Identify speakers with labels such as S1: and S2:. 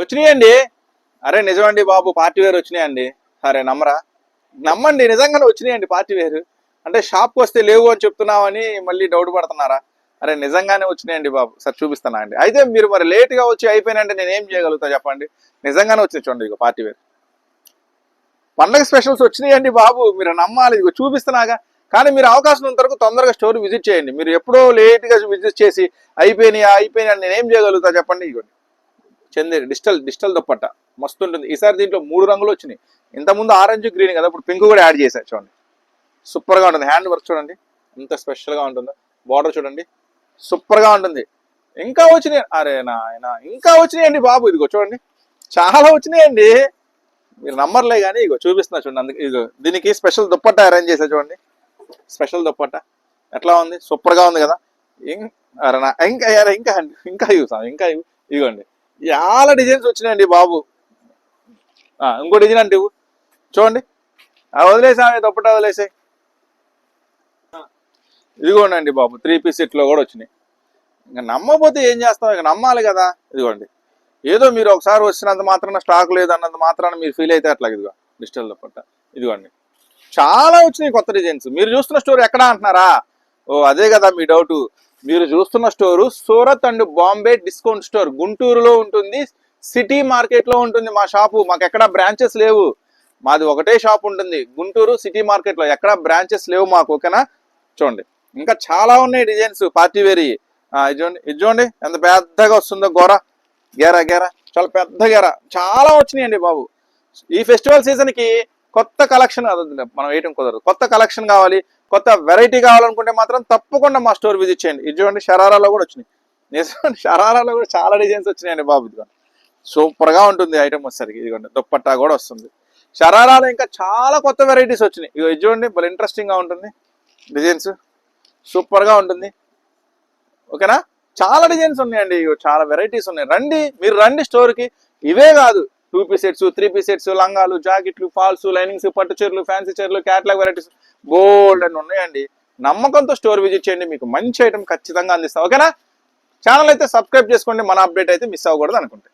S1: వచ్చినాయండి. అరే నిజమండి బాబు పార్టీ వేర్ వచ్చినాయండి. అరే నమ్మరా? నమ్మండి నిజంగానే వచ్చినాయండి పార్టీ వేర్. అంటే షాప్కి వస్తే లేవు అని చెప్తున్నామని మళ్ళీ డౌట్ పడుతున్నారా? అరే నిజంగానే వచ్చినాయండి బాబు. సార్ చూపిస్తానా అండి. అయితే మీరు మరి లేట్గా వచ్చి అయిపోయినంటే నేను ఏం చేయగలుగుతా చెప్పండి? నిజంగానే వచ్చినాయి చూడండి ఇక పార్టీ వేర్. పండగ స్పెషల్స్ వచ్చినాయండి బాబు. మీరు నమ్మాలి. ఇదిగో చూపిస్తున్నాగా. కానీ మీరు అవకాశం ఉన్నంత వరకు తొందరగా స్టోర్ విజిట్ చేయండి. మీరు ఎప్పుడో లేట్గా విజిట్ చేసి అయిపోయినాయా అయిపోయినాయి నేను ఏం చేయగలుగుతా చెప్పండి ఇగోండి చందేరి డిజిటల్ డిజిటల్ దుప్పట్ట. మస్తు ఉంటుంది ఈసారి దీంట్లో మూడు రంగులు వచ్చినాయి. ఇంతకుముందు ఆరెంజ్ గ్రీన్ కదా ఇప్పుడు పింక్ కూడా యాడ్ చేశారు చూడండి. సూపర్గా ఉంటుంది. హ్యాండ్ వర్క్ చూడండి. ఎంత స్పెషల్గా ఉంటుందో. బార్డర్ చూడండి. సూపర్గా ఉంటుంది. ఇంకా వచ్చినాయి. అరే నాయన ఇంకా వచ్చినాయండి బాబు. ఇదిగో చూడండి. చాలా వచ్చినాయండి. మీరు నమ్మర్లే కానీ ఇగో చూపిస్తున్నా చూడండి. అందుకే ఇదిగో దీనికి స్పెషల్ దుప్పట్ట అరేంజ్ చేశా చూడండి. స్పెషల్ దుప్పట్ట. ఎట్లా ఉంది? సూపర్గా ఉంది కదా. ఇంకా అరే నా ఇంకా అరే ఇంకా ఇంకా చూసాను ఇంకా ఇవ్వు. ఇదిగోండి. చాలా డిజైన్స్ వచ్చినాయండి బాబు. ఇంకో డిజైన్ అంటే ఇవ్వు. చూడండి. ఆ వదిలేసా దొప్పట వదిలేసాయి. ఇదిగోండి బాబు త్రీ పీస్ సెట్లో కూడా వచ్చినాయి. ఇంకా నమ్మకపోతే ఏం చేస్తాం? ఇక నమ్మాలి కదా. ఇదిగోండి. ఏదో మీరు ఒకసారి వచ్చినంత మాత్రాన స్టాక్ లేదన్నంత మాత్రాన మీరు ఫీల్ అయితే అట్లా ఇదిగో డిజిటల్ దుప్పట్ట ఇదిగోండి. చాలా వచ్చినాయి కొత్త డిజైన్స్ మీరు చూస్తున్న స్టోర్ ఎక్కడ అంటున్నారా? ఓ అదే కదా మీ డౌట్ మీరు చూస్తున్న store Surat and Bombay discount store. గుంటూరులో ఉంటుంది సిటీ మార్కెట్లో ఉంటుంది మా షాపు. మాకు ఎక్కడ బ్రాంచెస్ లేవు. మాది ఒకటే షాప్ ఉంటుంది గుంటూరు సిటీ మార్కెట్లో. ఎక్కడ బ్రాంచెస్ లేవు మాకు ఓకేనా? చూడండి. ఇంకా చాలా ఉన్నాయి డిజైన్స్. పార్టీ వేరి ఇది చూడండి ఇది చూడండి. ఎంత పెద్దగా వస్తుందో గోర. గేరా గేరా. చాలా పెద్ద గేరా. చాలా వచ్చినాయండి బాబు. ఈ ఫెస్టివల్ సీజన్కి కొత్త కలెక్షన్ మనం వేయటం కుదరదు. కొత్త కలెక్షన్ కావాలి. కొత్త వెరైటీ కావాలనుకుంటే మాత్రం తప్పకుండా మా స్టోర్ విజిట్ చేయండి. ఇది చూడండి షరారాలో కూడా వచ్చినాయి. నిజంగా షరారాలో కూడా చాలా డిజైన్స్ వచ్చినాయండి బాబు. ఇదిగో సూపర్గా ఉంటుంది ఐటమ్ వచ్చేసరికి. ఇదిగోండి దుప్పట్టా కూడా వస్తుంది. షరారాలో ఇంకా చాలా కొత్త వెరైటీస్ వచ్చినాయి. ఇగో ఇది చూడండి భలే ఇంట్రెస్టింగ్గా ఉంటుంది. డిజైన్స్ సూపర్గా ఉంటుంది. ఓకేనా? చాలా డిజైన్స్ ఉన్నాయండి. ఇగో చాలా వెరైటీస్ ఉన్నాయి. రండి మీరు రండి స్టోర్కి. ఇవే కాదు two P sets three P sets లంగాలు జాకెట్లు ఫాల్స్ లైనింగ్స్ పట్టు చీరలు ఫ్యాన్సీ చీరలు క్యాట్లాగ్ వెరైటీస్ బోల్డ్ అని ఉన్నాయండి. నమ్మకంతో స్టోర్ విజిట్ చేయండి మీకు మంచి ఐటమ్ ఖచ్చితంగా అందిస్తాం. ఓకేనా? ఛానల్ అయితే సబ్స్క్రైబ్ చేసుకోండి మన అప్డేట్ అయితే మిస్ అవ్వకూడదు అనుకుంటే